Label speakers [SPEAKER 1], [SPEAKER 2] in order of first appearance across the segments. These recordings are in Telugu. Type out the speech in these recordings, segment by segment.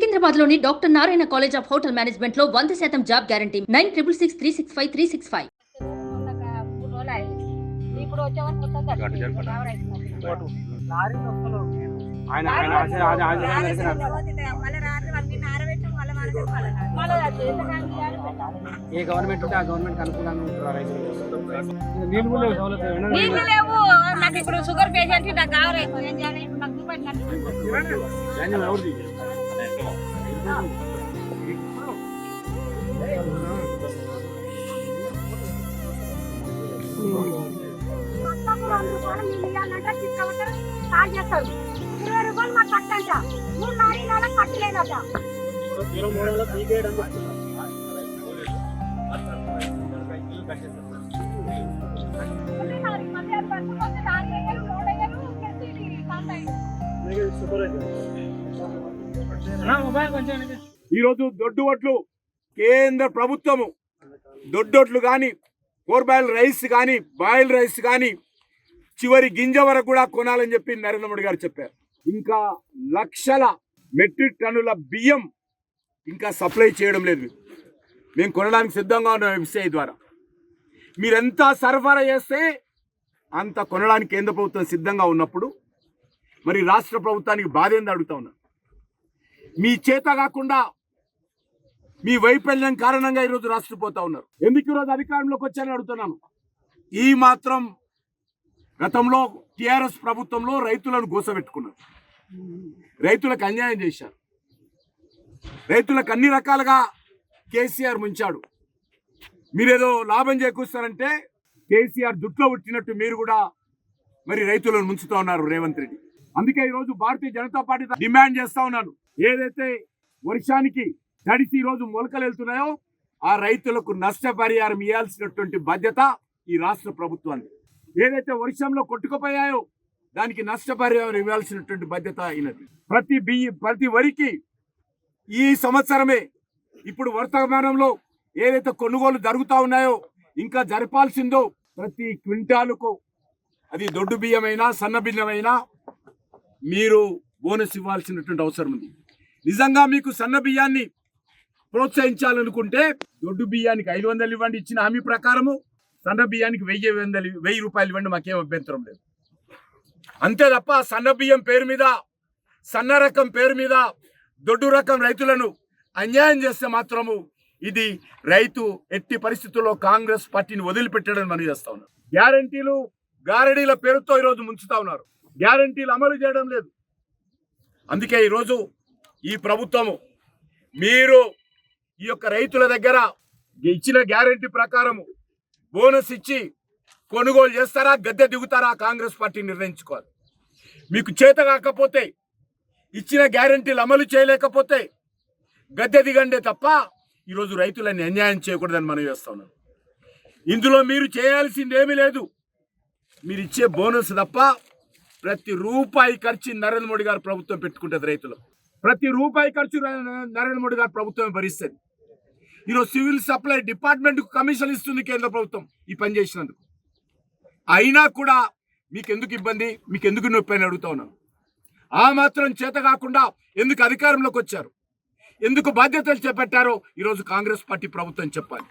[SPEAKER 1] సికింద్రాబాద్లోని doctor Narayana college of hotel మేనేజ్మెంట్లో వంద శాతం job guarantee. Nine triple six three six five three six five.
[SPEAKER 2] ఏ గవర్నమెంట్ ఉంటే ఆ గవర్నమెంట్ అనుకూలంగా ఉంటారు రైతులు నీళ్ళు కూడా లేవు సౌలభ్యం ఏమన్నా
[SPEAKER 3] నీళ్ళు లేవు. నాకు ఇప్పుడు షుగర్ పేషెంట్ నాకు కావాలి.
[SPEAKER 4] ఇరవై రూపాయలు మాకు కట్టంట మూడు నాలుగు నెలలకు కట్టలేదట మళ్ళీ మళ్ళీ అది పట్టుకొని దాని దగ్గర మూడు దగ్గర కెసి పాస్ అయింది
[SPEAKER 5] ఈరోజు దొడ్డు వడ్లు కేంద్ర ప్రభుత్వము. దొడ్డొడ్లు కానీ ఫోర్ బాయిల్ రైస్ కానీ బాయిల్ రైస్ కానీ చివరి గింజ వరకు కూడా కొనాలని చెప్పి నరేంద్ర మోడీ గారు చెప్పారు. ఇంకా లక్షల మెట్రిక్ టన్నుల బియ్యం ఇంకా సప్లై చేయడం లేదు. మేము కొనడానికి సిద్ధంగా ఉన్నాం ఎఫ్సిఐ ద్వారా. మీరెంత సరఫరా చేస్తే అంత కొనడానికి కేంద్ర ప్రభుత్వం సిద్ధంగా ఉన్నప్పుడు మరి రాష్ట్ర ప్రభుత్వానికి బాధ ఏంది అడుగుతా ఉన్నా. మీ చేత కాకుండా మీ వైఫల్యం కారణంగా ఈరోజు రాష్ట్రపోతా ఉన్నారు. ఎందుకు ఈరోజు అధికారంలోకి వచ్చారని అడుగుతున్నాను. ఈ మాత్రం గతంలో టిఆర్ఎస్ ప్రభుత్వంలో రైతులను గోసబెట్టుకున్నారు. రైతులకు అన్యాయం చేశారు. రైతులకు అన్ని రకాలుగా కేసీఆర్ ముంచాడు. మీరేదో లాభం చేకూరుస్తారంటే కేసీఆర్ దుట్లో పుట్టినట్టు మీరు కూడా మరి రైతులను ముంచుతా ఉన్నారు రేవంత్ రెడ్డి. అందుకే ఈరోజు భారతీయ జనతా పార్టీ డిమాండ్ చేస్తా ఉన్నాను. ఏదైతే వర్షానికి తడిసి ఈరోజు మొలకలు వెళ్తున్నాయో ఆ రైతులకు నష్టపరిహారం ఇవ్వాల్సినటువంటి బాధ్యత ఈ రాష్ట్ర ప్రభుత్వాన్ని ఏదైతే వర్షంలో కొట్టుకుపోయాయో దానికి నష్టపరిహారం ఇవ్వాల్సినటువంటి బాధ్యత అయినది ప్రతి బియ్య ప్రతి వరికి ఈ సంవత్సరమే ఇప్పుడు వర్తమానంలో ఏదైతే కొనుగోలు జరుగుతూ ఉన్నాయో ఇంకా జరపాల్సిందో ప్రతి క్వింటాలుకు అది దొడ్డు బియ్యమైనా సన్న బియ్యమైనా మీరు బోనస్ ఇవ్వాల్సినటువంటి అవసరం ఉంది. నిజంగా మీకు సన్న బియ్యాన్ని ప్రోత్సహించాలనుకుంటే దొడ్డు బియ్యానికి ఐదు వందలు ఇవ్వండి ఇచ్చిన హామీ ప్రకారము సన్న బియ్యానికి వెయ్యి వందలు వెయ్యి రూపాయలు ఇవ్వండి మాకేం అభ్యంతరం లేదు. అంతే తప్ప సన్న బియ్యం పేరు మీద సన్న రకం పేరు మీద దొడ్డు రకం రైతులను అన్యాయం చేస్తే మాత్రము ఇది రైతు ఎట్టి పరిస్థితుల్లో కాంగ్రెస్ పార్టీని వదిలిపెట్టడం మనం చేస్తా ఉన్నారు గ్యారంటీలు గారడీల పేరుతో ఈరోజు ముంచుతా ఉన్నారు. గ్యారంటీలు అమలు చేయడం లేదు. అందుకే ఈరోజు ఈ ప్రభుత్వము మీరు ఈ యొక్క రైతుల దగ్గర ఇచ్చిన గ్యారంటీ ప్రకారము బోనస్ ఇచ్చి కొనుగోలు చేస్తారా గద్దె దిగుతారా కాంగ్రెస్ పార్టీ నిర్ణయించుకోవాలి. మీకు చేత కాకపోతే ఇచ్చిన గ్యారంటీలు అమలు చేయలేకపోతే గద్దె దిగండే తప్ప ఈరోజు రైతులని అన్యాయం చేయకూడదని మనం చేస్తున్నాం ఇందులో మీరు చేయాల్సింది ఏమీ లేదు. మీరు ఇచ్చే బోనస్ తప్ప ప్రతి రూపాయి ఖర్చు నరేంద్ర మోడీ గారు ప్రభుత్వం పెట్టుకుంటుంది రైతులు. ప్రతి రూపాయి ఖర్చు నరేంద్ర మోడీ గారు ప్రభుత్వం భరిస్తుంది. ఈరోజు సివిల్ సప్లై డిపార్ట్మెంట్కు కమిషన్ ఇస్తుంది కేంద్ర ప్రభుత్వం ఈ పని చేసినందుకు. అయినా కూడా మీకు ఎందుకు ఇబ్బంది? మీకు ఎందుకు నొప్పి అని అడుగుతా ఉన్నాను. ఆ మాత్రం చేత కాకుండా ఎందుకు అధికారంలోకి వచ్చారు? ఎందుకు బాధ్యతలు చేపట్టారో ఈరోజు కాంగ్రెస్ పార్టీ ప్రభుత్వం చెప్పాలి.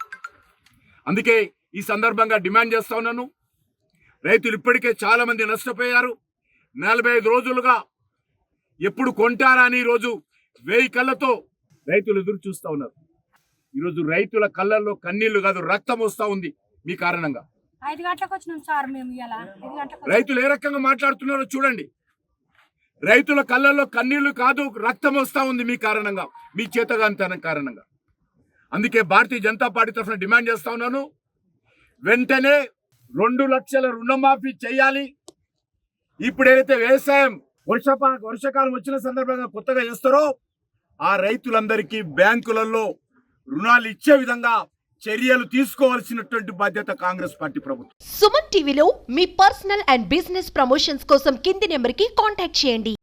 [SPEAKER 5] అందుకే ఈ సందర్భంగా డిమాండ్ చేస్తా ఉన్నాను. రైతులు ఇప్పటికే చాలామంది నష్టపోయారు. నలభై ఐదు రోజులుగా ఎప్పుడు కొంటారా అని ఈరోజు వేయి కళ్ళతో రైతులు ఎదురు చూస్తా ఉన్నారు. ఈరోజు రైతుల కళ్ళల్లో కన్నీళ్ళు కాదు రక్తం వస్తా ఉంది మీ కారణంగా.
[SPEAKER 4] ఐదు గంటలకు వచ్చినాం సార్ మేము ఇలా ఐదు గంటలకు
[SPEAKER 5] రైతులు ఏ రకంగా మాట్లాడుతున్నారో చూడండి. రైతుల కళ్ళల్లో కన్నీళ్ళు కాదు రక్తం వస్తా ఉంది మీ కారణంగా మీ చేతగాంతనం కారణంగా. అందుకే భారతీయ జనతా పార్టీ తరఫున డిమాండ్ చేస్తా ఉన్నాను. వెంటనే రెండు లక్షల రుణమాఫీ చేయాలి. ఇప్పుడు ఏదైతే వ్యవసాయం వర్షపా వర్షకాలం వచ్చిన సందర్భంగా కొత్తగా చేస్తారో ఆ రైతులందరికీ బ్యాంకులలో రుణాలు ఇచ్చే విధంగా చర్యలు తీసుకోవాల్సినటువంటి బాధ్యత కాంగ్రెస్ పార్టీ ప్రభుత్వం.
[SPEAKER 6] సుమన్ టీవీలో మీ పర్సనల్ అండ్ బిజినెస్ ప్రమోషన్స్ కోసం కింది నెంబర్కి కాంటాక్ట్ చేయండి.